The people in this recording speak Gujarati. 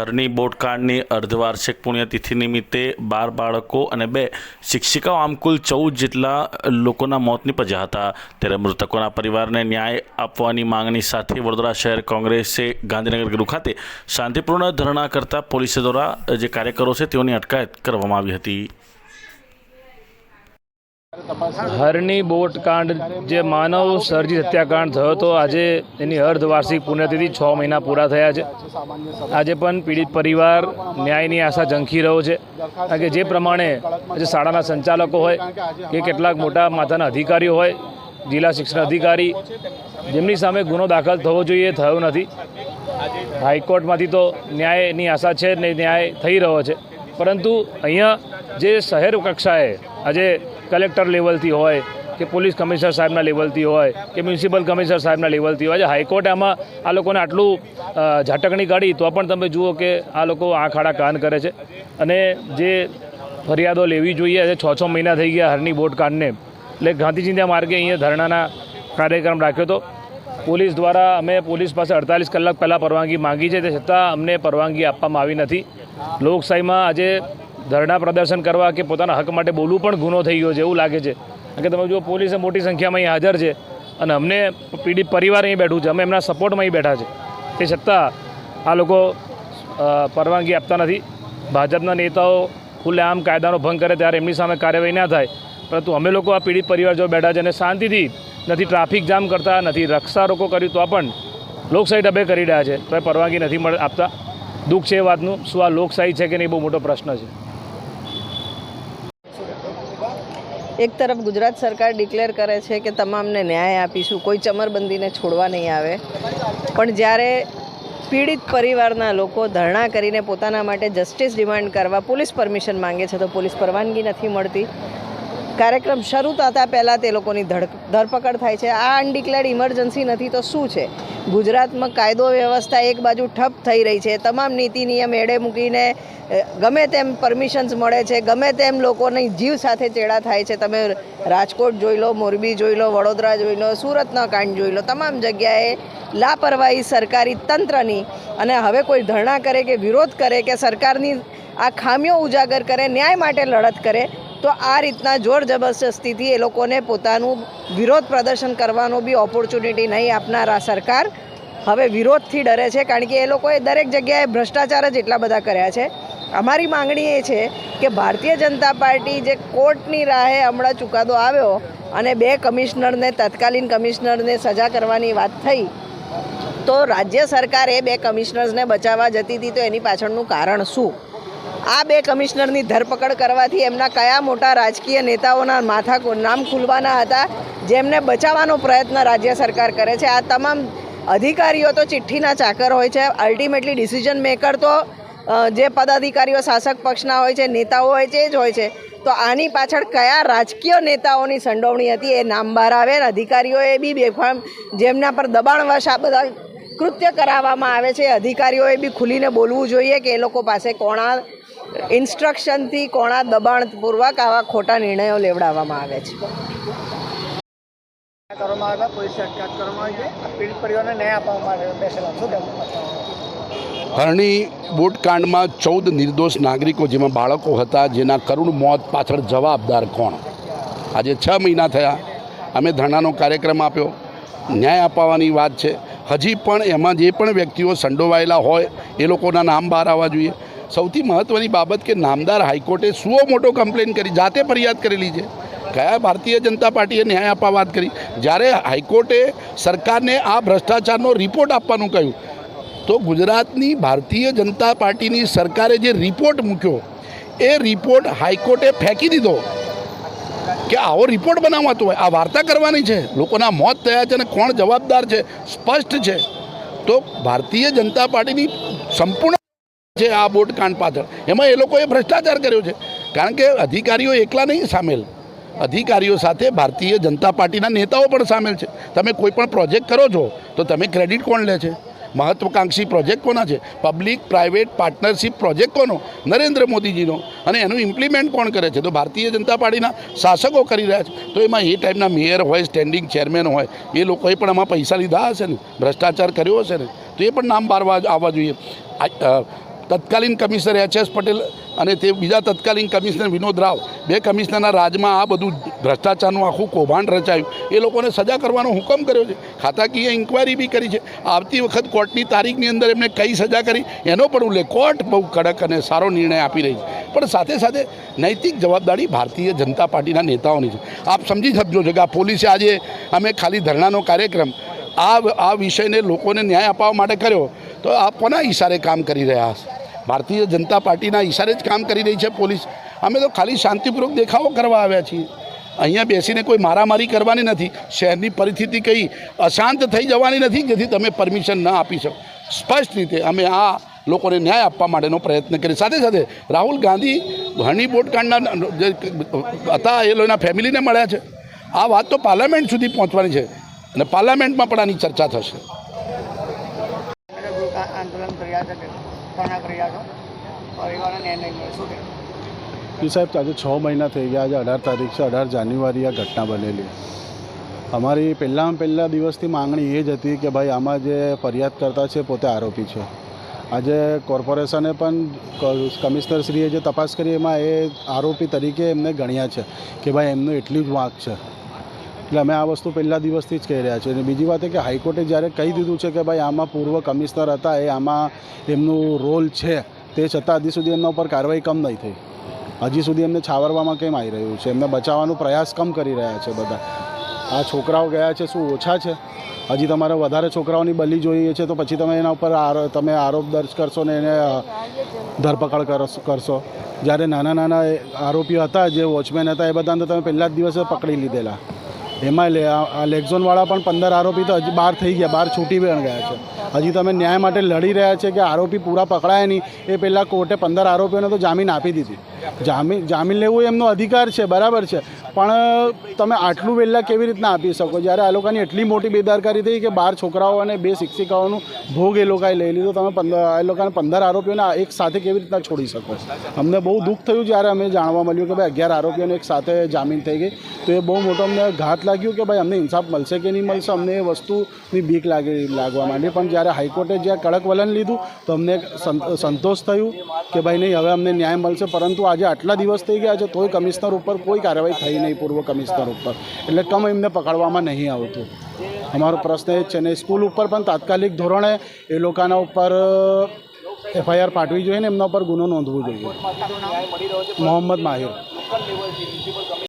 હરની બોટકાળની અર્ધવાર્ષિક પુણ્યતિથિ નિમિત્તે બાર બાળકો અને બે શિક્ષિકાઓ, આમ કુલ ચૌદ જેટલા લોકોના મોત નીપજ્યા હતા. ત્યારે મૃતકોના પરિવારને ન્યાય આપવાની માંગણી સાથે વડોદરા શહેર કોંગ્રેસે ગાંધીનગર ગૃહ ખાતે શાંતિપૂર્ણ ધરણા કરતા પોલીસ દ્વારા જે કાર્યકરો છે, તેઓની અટકાયત કરવામાં આવી હતી. હરની બોટ કાંડ જે માનવ સર્જિત હત્યાકાંડ થયો હતો, આજે એની અર્ધવાર્ષિક પુણ્યતિથિ છ મહિના પૂરા થયા છે. આજે પણ પીડિત પરિવાર ન્યાયની આશા ઝંખી રહ્યો છે. કારણ કે જે પ્રમાણે આજે શાળાના સંચાલકો હોય કે કેટલાક મોટા માથાના અધિકારીઓ હોય, જિલ્લા શિક્ષણ અધિકારી, જેમની સામે ગુનો દાખલ થવો જોઈએ થયો નથી. હાઈકોર્ટમાંથી તો ન્યાયની આશા છે ને ન્યાય થઈ રહ્યો છે. પરંતુ અહીંયા જે શહેર કક્ષાએ આજે કલેક્ટર લેવલથી હોય કે પોલીસ કમિશનર સાહેબના લેવલથી હોય કે મ્યુનિસિપલ કમિશનર સાહેબના લેવલથી હોય. આજે હાઈકોર્ટે આમાં આ લોકોને આટલું ઝાટકણી કાઢી તો પણ તમે જુઓ કે આ લોકો આંખ આડા કાન કરે છે. અને જે ફરિયાદો લેવી જોઈએ છ છ મહિના થઈ ગયા હરની બોટ કાંડને એટલે ગાંધીજીના માર્ગે અહીંયા ધરણાના કાર્યક્રમ રાખ્યો હતો પોલીસ દ્વારા અમે પોલીસ પાસે અડતાલીસ કલાક પહેલાં પરવાનગી માંગી છે, તે છતાં અમને પરવાનગી આપવામાં આવી નથી. લોકશાહીમાં આજે ધરણા પ્રદર્શન કરવા કે પોતાના હક માટે બોલવું પણ ગુનો થઈ ગયો છે, એવું લાગે છે. કારણ કે તમે જુઓ, પોલીસે મોટી સંખ્યામાં અહીં હાજર છે અને અમને પીડિત પરિવાર અહીં બેઠું છે, અમે એમના સપોર્ટમાં અહીં બેઠા છે. તે છતાં આ લોકો પરવાનગી આપતા નથી. ભાજપના નેતાઓ ખુલ્લેઆમ કાયદાનો ભંગ કરે ત્યારે એમની સામે કાર્યવાહી ના થાય. પરંતુ અમે લોકો આ પીડિત પરિવાર જો બેઠા છે અને શાંતિથી નથી ટ્રાફિક જામ કરતા, નથી રક્ષા રોકો કર્યું, તો પણ લોકશાહી ડબે કરી રહ્યા છે. તો પરવાનગી નથી આપતા. દુઃખ છે એ વાતનું. શું આ લોકશાહી છે કે નહીં બહુ મોટો પ્રશ્ન છે. એક તરફ ગુજરાત સરકાર ડિક્લેર કરે છે કે તમામને ન્યાય આપીશું, કોઈ ચમરબંધીને છોડવા નહીં આવે. પણ જ્યારે પીડિત પરિવારના લોકો ધરણા કરીને પોતાના માટે જસ્ટિસ ડિમાન્ડ કરવા પોલીસ પરમિશન માંગે છે, તો પોલીસ પરવાનગી નથી મળતી. કાર્યક્રમ શરૂ થતાં પહેલાં તે લોકોની ધડ ધરપકડ થાય છે. આ અનડિક્લેર્ડ ઇમરજન્સી નથી તો શું છે? ગુજરાતમાં કાયદો વ્યવસ્થા એક બાજુ ઠપ થઈ રહી છે. તમામ નીતિ નિયમ એડે મૂકીને ગમે તેમ પરમિશન્સ મળે છે, ગમે તેમ લોકોની જીવ સાથે ચેડા થાય છે. તમે રાજકોટ જોઈ લો, મોરબી જોઈ લો, વડોદરા જોઈ લો, સુરતનો કાંડ જોઈ લો, તમામ જગ્યાએ લાપરવાહી સરકારી તંત્રની અને હવે કોઈ ધરણા કરે કે વિરોધ કરે કે સરકારની આ ખામીઓ ઉજાગર કરે, ન્યાય માટે લડત કરે તો આ રીતના જોર જબરજસ્તીથી એ લોકોને પોતાનું વિરોધ પ્રદર્શન કરવાનો બી ઓપોર્ચ્યુનિટી નહીં આપનાર સરકાર. હવે વિરોધથી ડરે છે કારણ કે એ લોકોએ દરેક જગ્યાએ ભ્રષ્ટાચાર જ એટલા બધા કર્યા છે. અમારી માંગણી એ છે કે ભારતીય જનતા પાર્ટી જે કોર્ટની રાહે હમણાં ચુકાદો આવ્યો અને બે કમિશનરને, તત્કાલીન કમિશનરને સજા કરવાની વાત થઈ, તો રાજ્ય સરકાર બે કમિશનર્સને બચાવવા જતી હતી, તો એની પાછળનું કારણ શું? આ બે કમિશનરની ધરપકડ કરવાથી એમના કયા મોટા રાજકીય નેતાઓના માથા નામ ખુલવાના હતા, જેમને બચાવવાનો પ્રયત્ન રાજ્ય સરકાર કરે છે. આ તમામ અધિકારીઓ તો ચિઠ્ઠીના ચાકર હોય છે. અલ્ટિમેટલી ડિસિઝન મેકર તો જે પદાધિકારીઓ, શાસક પક્ષના હોય છે, નેતાઓ હોય છે, એ જ હોય છે. તો આની પાછળ કયા રાજકીય નેતાઓની સંડોવણી હતી એ નામ બહાર આવે ને અધિકારીઓએ બી બેફામ, જેમના પર દબાણવશ આ બધા કૃત્ય કરાવવામાં આવે છે, અધિકારીઓએ બી ખુલીને બોલવું જોઈએ કે એ લોકો પાસે કોણા ઇન્સ્ટ્રક્શનથી કોણા દબાણપૂર્વક આવા ખોટા નિર્ણયો લેવડાવવામાં આવે છે. કરવામાં આવ્યા પોલીસ અટકાત કરવામાં આવી છે. પીડિત પરિવારને ન્યાય આપવા માટે બેસેલા શું કહેવું હરણી બોટકાંડમાં ચૌદ નિર્દોષ નાગરિકો જેમાં બાળકો હતા જેના કરુણ મોત પાછળ જવાબદાર કોણ? આજે છ મહિના થયા અમે ધરણાનો કાર્યક્રમ આપ્યો. ન્યાય અપાવવાની વાત છે. હજી પણ એમાં જે પણ વ્યક્તિઓ સંડોવાયેલા હોય એ લોકોના નામ બહાર આવવા જોઈએ. સૌથી મહત્ત્વની બાબત કે નામદાર હાઈકોર્ટે સુઓ મોટો કમ્પ્લેન કરી, જાતે ફરિયાદ કરેલી છે. કયા ભારતીય જનતા પાર્ટીએ ન્યાય આપવા વાત કરી? જ્યારે હાઈકોર્ટે સરકારને આ ભ્રષ્ટાચારનો રિપોર્ટ આપવાનું કહ્યું, તો ગુજરાતની ભારતીય જનતા પાર્ટીની સરકારે જે રિપોર્ટ મૂક્યો, એ રિપોર્ટ હાઈકોર્ટે ફેંકી દીધો. કે આવો રિપોર્ટ બનાવવાતો હોય. આ વાર્તા કરવાની છે. લોકોના મોત થયા છે અને કોણ જવાબદાર છે? સ્પષ્ટ છે. તો ભારતીય જનતા પાર્ટીની સંપૂર્ણ છે આ બોટ કાંડ પાછળ. એમાં એ લોકોએ ભ્રષ્ટાચાર કર્યો છે. કારણ કે અધિકારીઓ એકલા નહીં સામેલ. અધિકારીઓ સાથે ભારતીય જનતા પાર્ટીના નેતાઓ પણ સામેલ છે. તમે કોઈ પણ પ્રોજેક્ટ કરો છો, તો તમે ક્રેડિટ કોણ લે છે? મહત્વકાંક્ષી પ્રોજેક્ટ કોના છે? પબ્લિક પ્રાઇવેટ પાર્ટનરશિપ પ્રોજેક્ટ કોનો? નરેન્દ્ર મોદીજીનો. અને એનું ઇમ્પ્લિમેન્ટ કોણ કરે છે? તો ભારતીય જનતા પાર્ટીના શાસકો કરી રહ્યા છે. તો એમાં એ ટાઈપના મેયર હોય, સ્ટેન્ડિંગ ચેરમેન હોય, એ લોકોએ પણ આમાં પૈસા લીધા હશે ને? ભ્રષ્ટાચાર કર્યો હશે ને? તો એ પણ નામ બહાર આવવા જોઈએ. તત્કાલીન કમિશનર એચ એસ પટેલ અને તે બીજા તત્કાલીન કમિશનર વિનોદ રાવ, બે કમિશનરના રાજમાં આ બધું ભ્રષ્ટાચારનું આખું કૌભાંડ રચાયું. એ લોકોને સજા કરવાનો હુકમ કર્યો છે. ખાતાકીય ઇન્કવાયરી બી કરી છે. આવતી વખત કોર્ટની તારીખની અંદર એમને કઈ સજા કરી, એનો પણ ઉલ્લેખ. કોર્ટ બહુ કડક અને સારો નિર્ણય આપી રહી છે. પણ સાથે સાથે નૈતિક જવાબદારી ભારતીય જનતા પાર્ટીના નેતાઓની છે. આપ સમજી શકજો છો કે આ પોલીસે આજે અમે ખાલી ધરણાનો કાર્યક્રમ આ આ વિષયને લોકોને ન્યાય અપાવવા માટે કર્યો, તો આ કોના ઈશારે કામ કરી રહ્યા હશે? ભારતીય જનતા પાર્ટીના ઈશારે જ કામ કરી રહી છે પોલીસ. અમે તો ખાલી શાંતિપૂર્વક દેખાવો કરવા આવ્યા છીએ. અહીંયા બેસીને કોઈ મારામારી કરવાની નથી. શહેરની પરિસ્થિતિ કંઈ અશાંત થઈ જવાની નથી જેથી તમે પરમિશન ન આપી શકો. સ્પષ્ટ રીતે અમે આ લોકોને ન્યાય આપવા માટેનો પ્રયત્ન કરીએ. સાથે સાથે રાહુલ ગાંધી હની બોટકાંડના જે હતા એ લોકોના ફેમિલીને મળ્યા છે. આ વાત તો પાર્લામેન્ટ સુધી પહોંચવાની છે અને પાર્લામેન્ટમાં પણ આની ચર્ચા થશે. આંદોલન કર્યા સાહેબ આજે છ મહિના થઈ ગયા, આજે અઢાર તારીખ છે, અઢાર જાન્યુઆરી આ ઘટના બનેલી. અમારી પહેલાં પહેલા દિવસથી માંગણી એ જ હતી કે ભાઈ, આમાં જે ફરિયાદ કરતા છે, પોતે આરોપી છે. આજે કોર્પોરેશને પણ કમિશનરશ્રીએ જે તપાસ કરી, એમાં એ આરોપી તરીકે એમને ગણ્યા છે કે ભાઈ, એમનો એટલી જ વાંક છે. એટલે અમે આ વસ્તુ પહેલા દિવસથી જ કહી રહ્યા છીએ. અને બીજી વાત એ કે હાઈકોર્ટે જ્યારે કહી દીધું છે કે ભાઈ આમાં પૂર્વ કમિશનર હતા, એ આમાં એમનું રોલ છે, તે છતાં હજી સુધી એમના ઉપર કાર્યવાહી કમ નહીં થઈ. હજી સુધી એમને છાવરવામાં કેમ આવી રહ્યું છે? એમને બચાવવાનો પ્રયાસ કમ કરી રહ્યા છે બધા. આ છોકરાઓ ગયા છે શું ઓછા છે? હજી તમારે વધારે છોકરાઓની બલી જોઈએ છે તો પછી તમે એના ઉપર તમે આરોપ દર્જ કરશો ને એને ધરપકડ કરશો. જ્યારે નાના નાના આરોપીઓ હતા, જે વોચમેન હતા, એ બધાને તમે પહેલા જ દિવસે પકડી લીધેલા. એમાં લેગઝોનવાળા પણ પંદર આરોપી તો હજી બહાર થઈ ગયા, બહાર છૂટી પણ ગયા છે. હજી તમે ન્યાય માટે લડી રહ્યા છે કે આરોપી પૂરા પકડાય નહીં, એ પહેલાં કોર્ટે પંદર આરોપીઓને તો જામીન આપી દીધી. જામીન જામીન લેવું એમનો અધિકાર છે, બરાબર છે. પણ તમે આટલું વહેલા કેવી રીતના આપી શકો? જ્યારે આ લોકોની એટલી મોટી બેદરકારી થઈ કે બાર છોકરાઓ અને બે શિક્ષિકાઓનું ભોગ એ લોકોએ લઈ લીધો, તમે પંદર એ લોકોને પંદર આરોપીઓને એક સાથે કેવી રીતના છોડી શકો? અમને બહુ દુઃખ થયું જ્યારે અમે જાણવા મળ્યું કે ભાઈ અગિયાર આરોપીઓને એક સાથે જામીન થઈ ગઈ. તો એ બહુ મોટો અમને ઘાત લાગ્યું કે ભાઈ અમને ઇન્સાફ મળશે કે નહીં મળશે? અમને એ વસ્તુની બીક લાગી, લાગવા માંડી. પણ જ્યારે હાઈકોર્ટે જ્યાં કડક વલણ લીધું, તો અમને સંતોષ થયું કે ભાઈ નહીં, હવે અમને ન્યાય મળશે. પરંતુ આજે આટલા દિવસ થઈ ગયા છે, તોય કમિશનર ઉપર કોઈ કાર્યવાહી થઈ નહીં કમિશનર ઉપર. એટલે કમ એમને પકડવામાં નહીં આવતું. અમારો પ્રશ્ન એ છે ને, સ્કૂલ ઉપર પણ તાત્કાલિક ધોરણે એ લોકોના ઉપર એફઆઈઆર પાઠવી જોઈએ ને, એમના ઉપર ગુનો નોંધવો જોઈએ. મોહમ્મદ માહિર.